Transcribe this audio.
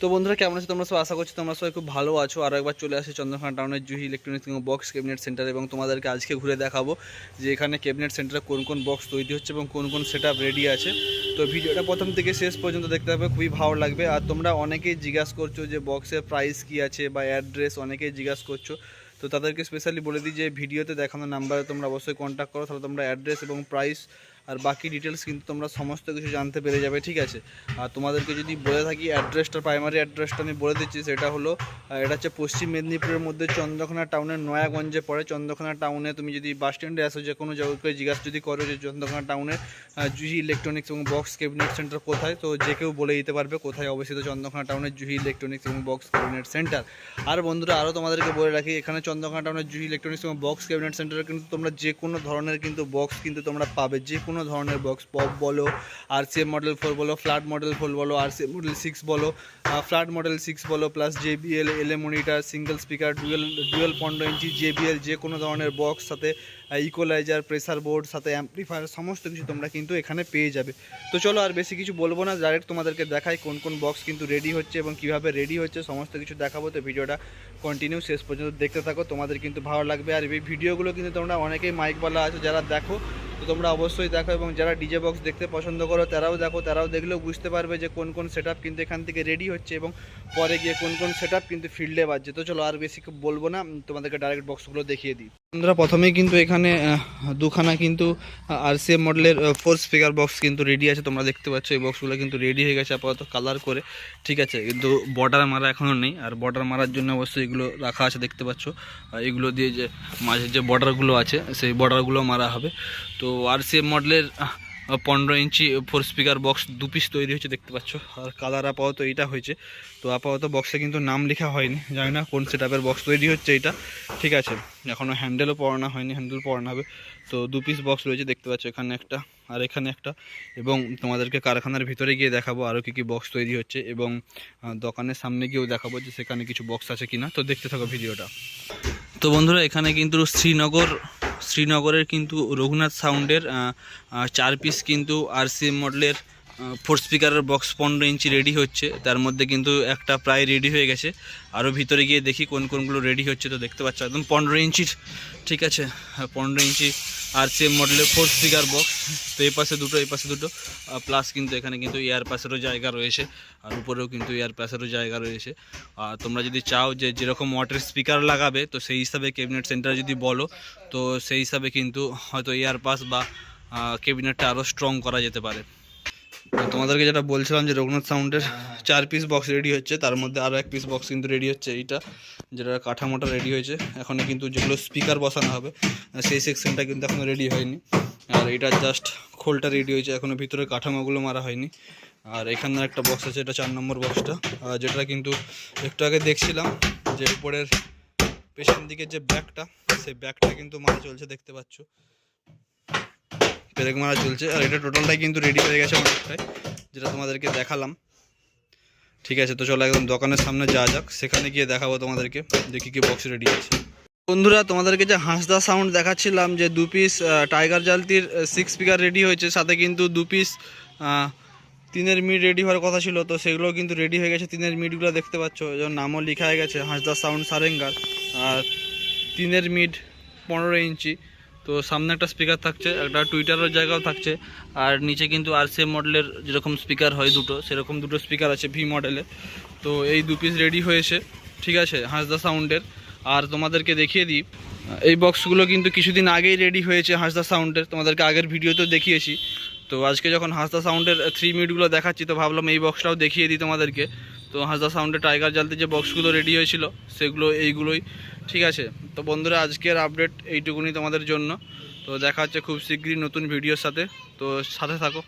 তো বন্ধুরা, কেমন আছো তোমরা সব আশা করছি তোমরা সবাই খুব ভালো আছো। আর একবার চলে আসি চন্দ্রখানা টাউনের জুহি ইলেকট্রনিক্স এবং বক্স ক্যাবিনেট সেন্টার এবং তোমাদেরকে আজকে ঘুরে দেখাবো যে এখানে ক্যাবিনেট সেন্টারে কোন কোন বক্স তৈরি হচ্ছে এবং কোন কোন সেট রেডি আছে। তো ভিডিওটা প্রথম থেকে শেষ পর্যন্ত দেখতে হবে খুবই ভালো লাগবে। আর তোমরা অনেকেই জিজ্ঞাসা করছ যে বক্সের প্রাইস কি আছে বা অ্যাড্রেস অনেকেই জিজ্ঞাসা করছ। তো তাদেরকে স্পেশালি বলে দিই যে ভিডিওতে দেখানো নাম্বারে তোমরা অবশ্যই কন্ট্যাক্ট করো, তাহলে তোমরা অ্যাড্রেস এবং প্রাইস আর বাকি ডিটেলস কিন্তু তোমরা সমস্ত কিছু জানতে পেরে যাবে, ঠিক আছে? আর তোমাদেরকে যদি বলে থাকি অ্যাড্রেসটা প্রাইমারি অ্যাড্রেসটা আমি বলে দিচ্ছি, সেটা হলো এটা হচ্ছে পশ্চিম মেদিনীপুরের মধ্যে চন্দ্রকোনা টাউনের নয়াগঞ্জে পড়ে। চন্দ্রকোনা টাউনে তুমি যদি বাস স্ট্যান্ডে আসো যে কোনো জায়গায় জিজ্ঞাসা যদি করো যে চন্দ্রকোনা টাউনের জুহি ইলেকট্রনিক্স এবং বক্স ক্যাবিনেট সেন্টার কোথায়, তো যে কেউ বলে দিতে পারবে কোথায় অবস্থিত চন্দ্রকোনা টাউনের জুহি ইলেকট্রনিক্স এবং বক্স ক্যাবিনেট সেন্টার আর বন্ধুরা আরও তোমাদেরকে বলে রাখি, এখানে চন্দ্রকোনা টাউনের জুহি ইলেকট্রনিক্স এবং বক্স ক্যাবিনেট সেন্টারে কিন্তু তোমরা যে কোনো ধরনের কিন্তু বক্স কিন্তু তোমরা পাবে। যে কোনো ধরনের বক্স পপ বলো আর সি মডেল ফোর বলো ফ্ল্যাট মডেল ফোর বলো আর সি মডেল সিক্স বলো ফ্ল্যাট মডেল সিক্স বলো plus JBL L A monitor single speaker dual dual পনেরো ইঞ্চি জেবিএল যে কোনো ধরনের বক্স সাথে ইকোলাইজার প্রেসার বোর্ড সাথে অ্যাম্পলিফায়ার সমস্ত কিছু তোমরা কিন্তু এখানে পেয়ে যাবে। তো চলো আর বেশি কিছু বলব না ডাইরেক্ট তোমাদেরকে দেখাই কোন কোন বক্স কিন্তু রেডি হচ্ছে এবং কীভাবে রেডি হচ্ছে, সমস্ত কিছু দেখাবো। তো ভিডিওটা কন্টিনিউ শেষ পর্যন্ত দেখতে থাকো, তোমাদের কিন্তু ভালো লাগবে। আর এই ভিডিওগুলো কিন্তু তোমরা অনেকেই মাইকওয়ালা আছে, যারা দেখো তো তোমরা অবশ্যই দেখো এবং যারা ডিজে বক্স দেখতে পছন্দ করো, তারাও দেখো, তারাও দেখলেও বুঝতে পারবে যে কোন কোন সেট কিন্তু এখান থেকে রেডি হচ্ছে এবং পরে গিয়ে কোন কোন সেট কিন্তু ফিল্ডে বাজছে। তো চলো আর বেশি বলব না, তোমাদেরকে ডাইরেক্ট বক্সগুলো দেখিয়ে দিই। বন্ধুরা, প্রথমেই কিন্তু এখানে দুখানা কিন্তু আর সি এম মডেলের ফোর স্পিকার বক্স কিন্তু রেডি আছে। তোমরা দেখতে পাচ্ছ, এই বক্সগুলো কিন্তু রেডি হয়ে গেছে আপাতত কালার করে। ঠিক আছে, কিন্তু বর্ডার মারা এখনও নেই। আর বর্ডার মারার জন্য অবশ্যই এগুলো রাখা আছে, দেখতে পাচ্ছ। এগুলো দিয়ে যে, মাঝে যে বর্ডারগুলো আছে, সেই বর্ডারগুলো মারা হবে। তো আর সি এম মডেলের পনেরো ইঞ্চি ফোর স্পিকার বক্স দু পিস তৈরি হয়েছে, দেখতে পাচ্ছ। আর কালার আপাতত এইটা হয়েছে। তো আপাতত বক্সে কিন্তু নাম লেখা হয়নি। জানি না কোন সেটআপের বক্স তৈরি হচ্ছে এটা ঠিক আছে এখনও হ্যান্ডেলও পড়ানো হয়নি হ্যান্ডেল পড়ানো হবে। তো দু পিস বক্স রয়েছে, দেখতে পাচ্ছ এখানে একটা আর এখানে একটা। এবং তোমাদেরকে কারখানার ভিতরে গিয়ে দেখাবো আরও কী কী বক্স তৈরি হচ্ছে। এবং দোকানের সামনে গিয়েও দেখাবো যে সেখানে কিছু বক্স আছে কিনা। তো দেখতে থাকো ভিডিওটা। তো বন্ধুরা, এখানে কিন্তু শ্রীনগর শ্রীনগরের কিন্তু রঘুনাথ সাউন্ডের চার পিস কিন্তু আর সি মডেলের ফোর স্পিকারের বক্স পনেরো ইঞ্চি রেডি হচ্ছে। তার মধ্যে কিন্তু একটা প্রায় রেডি হয়ে গেছে। আরও ভিতরে গিয়ে দেখি কোন কোনগুলো রেডি হচ্ছে তো দেখতে পাচ্ছ একদম পনেরো ইঞ্চির ঠিক আছে? হ্যাঁ, পনেরো ইঞ্চি আর সেম মডেলের ফোর স্পিকার বক্স তো এই পাশে দুটো, এই পাশে দুটো। প্লাস কিন্তু এখানে কিন্তু এয়ার প্যাসেরও জায়গা রয়েছে। আর উপরেও কিন্তু এয়ার প্যাসেরও জায়গা রয়েছে। আর তোমরা যদি চাও যে যেরকম ওয়াটার স্পিকার লাগাবে, তো সেই হিসাবে ক্যাবিনেট সেন্টার যদি বলো, তো সেই হিসাবে কিন্তু হয়তো এয়ার পাস বা ক্যাবিনেটটা আরও স্ট্রং করা যেতে পারে। তোমাদেরকে যেটা বলছিলাম যে রঘুনাথ সাউন্ডের চার পিস বক্স রেডি হচ্ছে তার মধ্যে আরও এক পিস বক্স কিন্তু রেডি হচ্ছে এইটা যেটা কাঠামোটা রেডি হয়েছে। এখনও কিন্তু যেগুলো স্পিকার বসানো হবে সেই সেকশনটা কিন্তু এখনও রেডি হয়নি। আর এটা জাস্ট খোলটা রেডি হয়েছে এখনও ভিতরে কাঠামোগুলো মারা হয়নি। আর এখানে একটা বক্স আছে এটা চার নম্বর বক্সটা যেটা কিন্তু একটু আগে দেখছিলাম যে উপরের পেছন দিকে যে ব্যাগটা সেই ব্যাগটা কিন্তু মারা চলছে দেখতে পাচ্ছ। ব্রেক মারা চলছে। আর এটা টোটালটাই কিন্তু রেডি হয়ে গেছে অনেকটাই, যেটা তোমাদেরকে দেখালাম। ঠিক আছে, তো চলো একদম দোকানের সামনে যাওয়া যাক। সেখানে গিয়ে দেখাবো তোমাদেরকে যে কী কী বক্স রেডি আছে। বন্ধুরা, তোমাদেরকে যে হাঁসদা সাউন্ড দেখাচ্ছিলাম, যে দু পিস টাইগার জালতির সিক্স স্পিকার রেডি হয়েছে, সাথে কিন্তু দু পিস তিনের মিট রেডি হওয়ার কথা ছিল, তো সেগুলো কিন্তু রেডি হয়ে গেছে। তিনের মিটগুলো দেখতে পাচ্ছ যেমন নামও লেখা হয়ে গেছে হাঁসদা সাউন্ড সারেঙ্গার। আর তিনের মিড পনেরো ইঞ্চি। তো সামনে একটা স্পিকার থাকছে, একটা টুইটারের জায়গাও থাকছে, আর নিচে কিন্তু আর সি মডেলের যেরকম স্পিকার হয় দুটো, সেরকম দুটো স্পিকার আছে ভি মডেলের তো এই দু পিস রেডি হয়েছে, ঠিক আছে হাঁসদা সাউন্ডের আর তোমাদেরকে দেখিয়ে দিই, এই বক্সগুলো কিন্তু কিছুদিন আগেই রেডি হয়েছে হাঁসদা সাউন্ডের তোমাদেরকে আগের ভিডিওতেও দেখিয়েছি। তো আজকে যখন হাঁসদা সাউন্ডের থ্রি মিনিটগুলো দেখাচ্ছি, তো ভাবলাম এই বক্সটাও দেখিয়ে দিই তোমাদেরকে। তো হাজদা সাউন্ডে টাইগার জালতে যে বক্সগুলো রেডি হয়েছিল, সেগুলো এইগুলোই। ঠিক আছে? তো বন্ধুরা, আজকের আপডেট এইটুকুনি তোমাদের জন্য। তো দেখা হচ্ছে খুব শীঘ্রই নতুন ভিডিওর সাথে। তো সাথে থাকো।